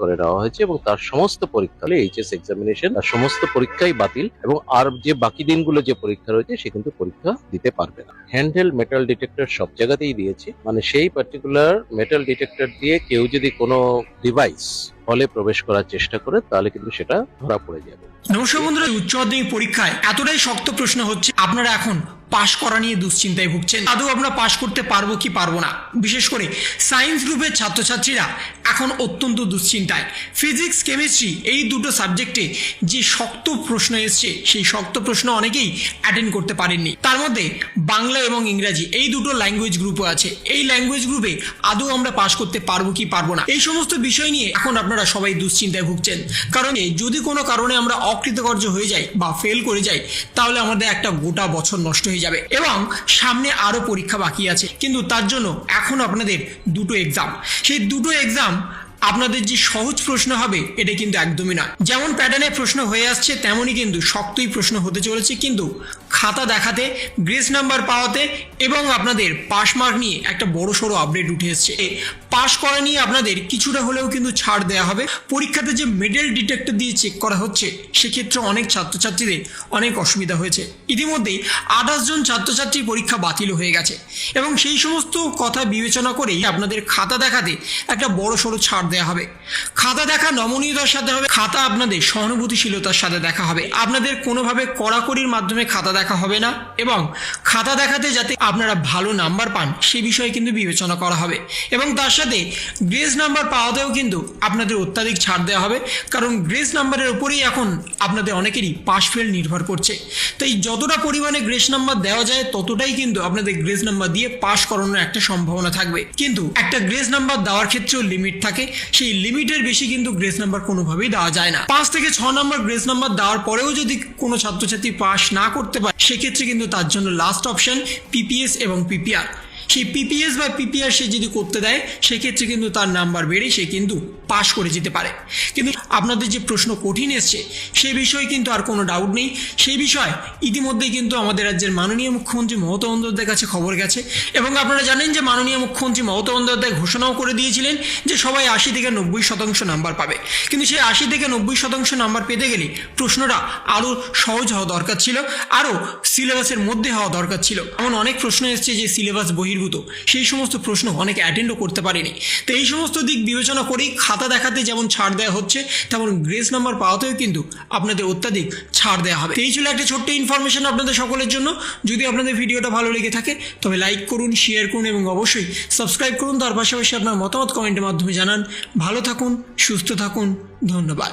করে নেওয়া হয়েছে এবং তার সমস্ত পরীক্ষা এইচএস এক্সামিনেশন তার সমস্ত পরীক্ষাই বাতিল এবং আর যে বাকি দিনগুলো যে পরীক্ষা রয়েছে, সে কিন্তু পরীক্ষা দিতে পারবে না। হ্যান্ডেল মেটাল ডিটেক্টর সব জায়গাতেই দিয়েছে। মানে সেই পার্টিকুলার মেটাল ডিটেক্টর দিয়ে কেউ যদি কোনো ডিভাইস হলে প্রবেশ করার চেষ্টা করে, তাহলে কিন্তু সেটা ধরা পড়ে যাবে। নমস্কার বন্ধুরা, উচ্চ মাধ্যমিক পরীক্ষায় এতটাই শক্ত প্রশ্ন হচ্ছে, আপনারা এখন পাশ করা নিয়ে দুশ্চিন্তায় ভুগছেন। আদৌ আমরা পাশ করতে পারব কি পারব না? বিশেষ করে সায়েন্স গ্রুপের ছাত্রছাত্রীরা এখন অত্যন্ত দুশ্চিন্তায়। ফিজিক্স, কেমিস্ট্রি এই দুটো সাবজেক্টে যে শক্ত প্রশ্ন এসছে, সেই শক্ত প্রশ্ন অনেকেই অ্যাটেন্ড করতে পারেননি। তার মধ্যে বাংলা এবং ইংরাজি এই দুটো ল্যাঙ্গুয়েজ গ্রুপও আছে। এই ল্যাঙ্গুয়েজ গ্রুপে আদৌ আমরা পাশ করতে পারব কি পারব না? এই সমস্ত বিষয় নিয়ে এখন আপনারা সবাই দুশ্চিন্তায় ভুগছেন। কারণ যদি কোনো কারণে আমরা অকৃতকার্য হয়ে যাই বা ফেল করে যাই, তাহলে আমাদের একটা গোটা বছর নষ্ট হয়ে যাবে। এবং সামনে আরও পরীক্ষা বাকি আছে। কিন্তু তার জন্য এখন আপনাদের দুটো এক্সাম সেই দুটো এক্সাম আপনাদের যে সহজ প্রশ্ন হবে, এটা কিন্তু একদমই না যেমন প্যাটার্নে প্রশ্ন হয়ে আসছে, তেমনই কিন্তু শক্তই প্রশ্ন হতে চলেছে। কিন্তু খাতা দেখাতে গ্রেস নাম্বার পাওয়াতে এবং আপনাদের পাস মার্ক নিয়ে একটা বড় সড়ো আপডেট উঠে এসছে। পাস করা নিয়ে আপনাদের, কিছুটা হলেও কিন্তু ছাড় দেওয়া হবে। পরীক্ষাতে যে মেডেল ডিটেক্টর দিয়ে চেক করা হচ্ছে, সেক্ষেত্রে অনেক ছাত্রছাত্রীদের অনেক অসুবিধা হয়েছে। ইতিমধ্যেই আঠাশ জন ছাত্রছাত্রীর পরীক্ষা বাতিল হয়ে গেছে এবং সেই সমস্ত কথা বিবেচনা করেই আপনাদের খাতা দেখাতে একটা বড় সড়ো ছাড় দেওয়া হবে। খাতা দেখা নমনীয়তার সাথে হবে, খাতা আপনাদের সহানুভূতিশীলতার সাথে দেখা হবে। আপনাদের কোনোভাবে কড়াকড়ির মাধ্যমে খাতা দেখা হবে না এবং খাতা দেখাতে যাতে আপনারা ভালো নাম্বার পান, সে বিষয়ে কিন্তু বিবেচনা করা হবে। এবং তার সাথে গ্রেস নাম্বার পাওয়াতেও কিন্তু আপনাদের অত্যাধিক ছাড় দেওয়া হবে। কারণ গ্রেস নাম্বারের উপরেই এখন আপনাদের অনেকেরই পাস ফেল নির্ভর করছে। তাই যতটা পরিমাণে গ্রেস নাম্বার দেওয়া যায়, ততটাই কিন্তু আপনাদের গ্রেস নাম্বার দিয়ে পাশ করানোর একটা সম্ভাবনা থাকবে। কিন্তু একটা গ্রেস নাম্বার দেওয়ার ক্ষেত্রেও লিমিট থাকে। সেই লিমিটের বেশি কিন্তু গ্রেস নাম্বার কোনোভাবেই দেওয়া যায় না। পাঁচ থেকে ছ নম্বর গ্রেস নাম্বার দেওয়ার পরেও যদি কোনো ছাত্রছাত্রী পাস না করতে পারে, সেক্ষেত্রে কিন্তু তার জন্য লাস্ট অপশন পিপিএস এবং পিপিআর সেই পিপিএস বা পিপিআর সে যদি করতে দেয়, সেক্ষেত্রে কিন্তু তার নাম্বার বেড়ে সে কিন্তু পাশ করে যেতে পারে। কিন্তু আপনাদের যে প্রশ্ন কঠিন এসছে, সে বিষয়ে কিন্তু আর কোনো ডাউট নেই। সেই বিষয়ে ইতিমধ্যেই কিন্তু আমাদের রাজ্যের মাননীয় মুখ্যমন্ত্রী মমতা বন্দ্যোপাধ্যায়ের কাছে খবর গেছে। এবং আপনারা জানেন যে মাননীয় মুখ্যমন্ত্রী মমতা বন্দ্যোপাধ্যায় ঘোষণাও করে দিয়েছিলেন যে সবাই আশি থেকে নব্বই শতাংশ নাম্বার পাবে। কিন্তু সেই আশি থেকে নব্বই শতাংশ নাম্বার পেতে গেলে প্রশ্নটা আরও সহজ হওয়া দরকার ছিল আরও সিলেবাসের মধ্যে হওয়া দরকার ছিল। এমন অনেক প্রশ্ন এসছে যে সিলেবাস বহির্ভূত সেই সমস্ত প্রশ্ন অনেকে অ্যাটেন্ডও করতে পারেনি। তো এই সমস্ত দিক বিবেচনা করেই খাতা দেখাতে যেমন ছাড় দেওয়া হচ্ছে, তেমন গ্রেস নাম্বার পাওয়াতেও কিন্তু আপনাদের অত্যাধিক ছাড় দেওয়া হবে। এই ছিল একটা ছোট্ট ইনফরমেশন আপনাদের সকলের জন্য। যদি আপনাদের ভিডিওটা ভালো লেগে থাকে, তবে লাইক করুন শেয়ার করুন এবং অবশ্যই সাবস্ক্রাইব করুন। তার পাশাপাশি আপনার মতামত কমেন্টের মাধ্যমে জানান। ভালো থাকুন, সুস্থ থাকুন। ধন্যবাদ।